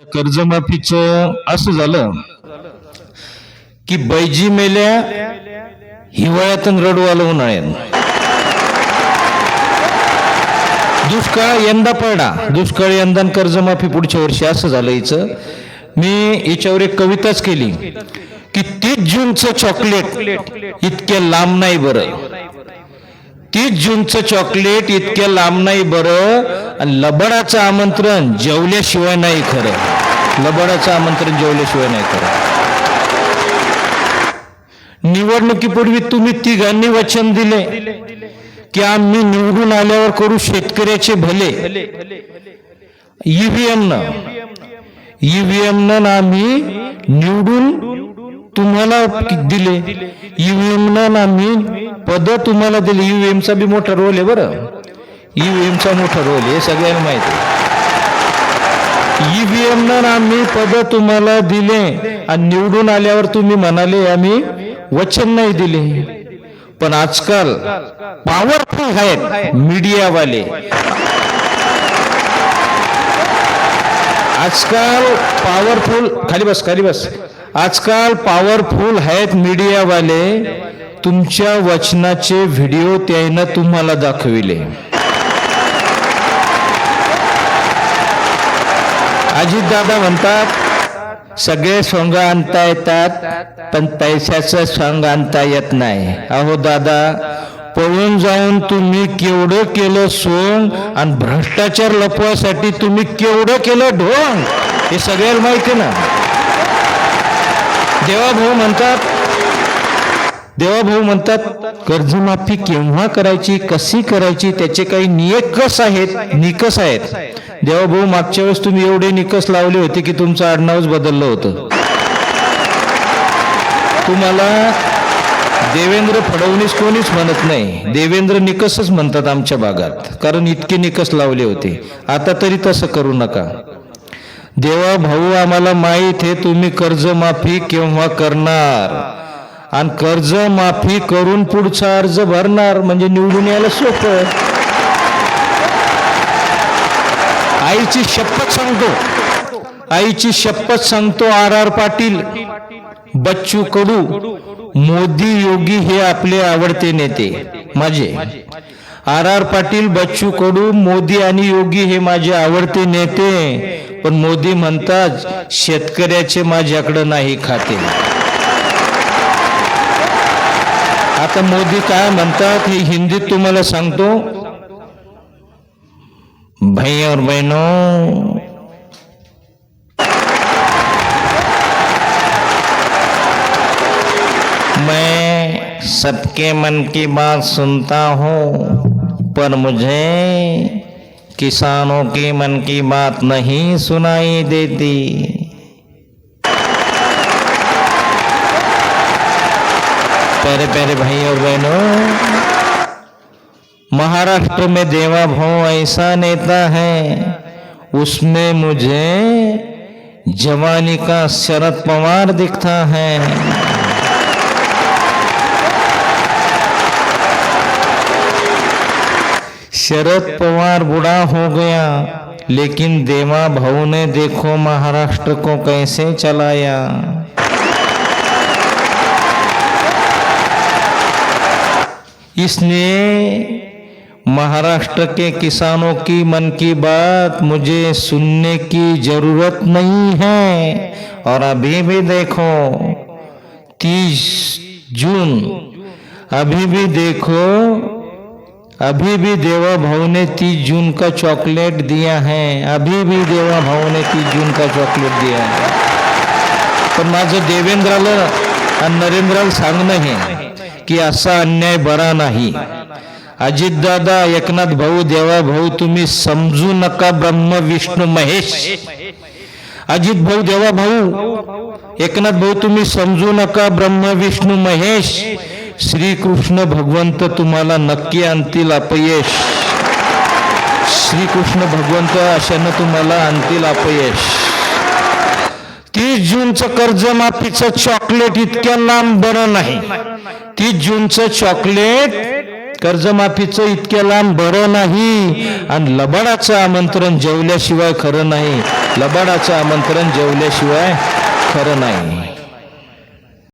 कर्जमाफीचं असं झालं की बैजी मेल्या हिवाळ्यातून रडू आलं उन्हाळ्यात. दुष्काळ यंदा पडला. दुष्काळ यंदा कर्जमाफी पुढच्या वर्षी असं झालं हिचं. मी याच्यावर एक कविताच केली की तीस जूनचं चॉकलेट इतक्या लांब नाही बरं. तीस जूनचं चॉकलेट इतक्या लांब नाही बरं. आणि लबडाचं आमंत्रण जेवल्याशिवाय नाही खरं. लबडाचं आमंत्रण जेवल्याशिवाय नाही खरं. निवडणुकीपूर्वी तुम्ही तिघांनी वचन दिले. की आम्ही निवडून आल्यावर करू शेतकऱ्याचे भले. ईव्हीएम न. ईव्हीएम न आम्ही निवडून तुम्हाला दिले? ईव्हीएम न आम्ही पद तुम्हाला दिले. ईव्हीएम चा बी मोठा रोल आहे बरं. ईव्हीएम चा मोठा रोल आहे हे सगळ्यांना माहिती आहे. ईव्हीएम न आम्ही पद तुम्हाला दिले आणि निवडून आल्यावर तुम्ही म्हणाले आम्ही वचन नाही दिले. पण आजकाल पॉवरफुल आहेत मीडियावाले. आजकाल पॉवरफुल खाली बस खाली बस. आजकाल पॉवरफुल आहेत मीडियावाले तुमच्या वचनाचे व्हिडिओ त्यानं तुम्हाला दाखविले. अजित दादा म्हणतात सगळे सोंग आणता येतात पण पैशाचं सोंग आणता येत नाही. अहो दादा पळून जाऊन तुम्ही केवढं केलं सोंग आणि भ्रष्टाचार लपवासाठी तुम्ही केवढं केलं ढोंग? हे सगळ्याला माहिती ना? देवाभाऊ म्हणतात देवाभाऊ म्हणतात कर्जमाफी केव्हा करायची कशी करायची त्याचे काही नियकस आहेत निकस आहेत. देवाभाऊ मागच्या वेळेस तुम्ही एवढे निकस लावले होते की तुमचं आडनावच बदललं होतं. तुम्हाला देवेंद्र फडणवीस कोणीच म्हणत नाही. देवेंद्र निकसच म्हणतात आमच्या भागात कारण इतके निकस लावले होते. आता तरी तसं करू नका. देवा भाऊ आम्हाला माहीत आहे तुम्ही कर्जमाफी केव्हा करणार. आणि कर्ज माफी करून पुढचा अर्ज भरणार म्हणजे निवडून यायला सोपं आईची शपथ सांगतो. आईची शपथ सांगतो आर आर पाटील. बच्चू कडू मोदी योगी हे आपले आवडते नेते. माझे. आर आर पाटील बच्चू कडू मोदी आणि योगी हे माझे आवडते नेते. पण मोदी म्हणतात, शेतकऱ्याचे माझ्याकडे नाही खाते. आता मोदी काय म्हणतात, हे हिंदीत तुम्हाला सांगतो. भाई और बहनों, मैं सबके मन की बात सुनता हूँ, पर मुझे किसानों के मन की बात नहीं सुनाई देती। प्यारे प्यारे भाई और बहनों, महाराष्ट्र में देवा भाव ऐसा नेता है, उसमें मुझे जवानी का शरद पवार दिखता है। शरद पवार बूढ़ा हो गया, लेकिन देवा भाऊ ने देखो महाराष्ट्र को कैसे चलाया। इसलिए महाराष्ट्र के किसानों की मन की बात मुझे सुनने की ज़रूरत नहीं है, और अभी भी देखो, तीस जून, अभी भी देखो अभी भी देवा भाऊ ने तीस जून का चॉकलेट दिया है। अभी भी देवा भाऊ ने तीस जून का चॉकलेट दिया है। पण माझं देवेंद्राला आणि नरेंद्राला सांगणं हे की असा अन्याय बरा नाही. अजितदादा एकनाथ भाऊ देवा भाऊ तुम्ही समजू नका ब्रह्म विष्णू महेश. अजित भाऊ देवा भाऊ एकनाथ भाऊ तुम्ही समजू नका ब्रह्म विष्णू महेश. श्रीकृष्ण भगवंत तुम्हाला नक्की आणतील अपयश. श्रीकृष्ण भगवंत अशानं तुम्हाला आणतील अपयश. तीस जूनचं कर्जमाफीचं चॉकलेट इतक्या लांब बरं नाही. तीस जूनचं चॉकलेट कर्जमाफीचं इतक्या लांब बरं नाही. आणि लबाडाचं आमंत्रण जेवल्याशिवाय खरं नाही. लबाडाचं आमंत्रण जेवल्याशिवाय खरं नाही.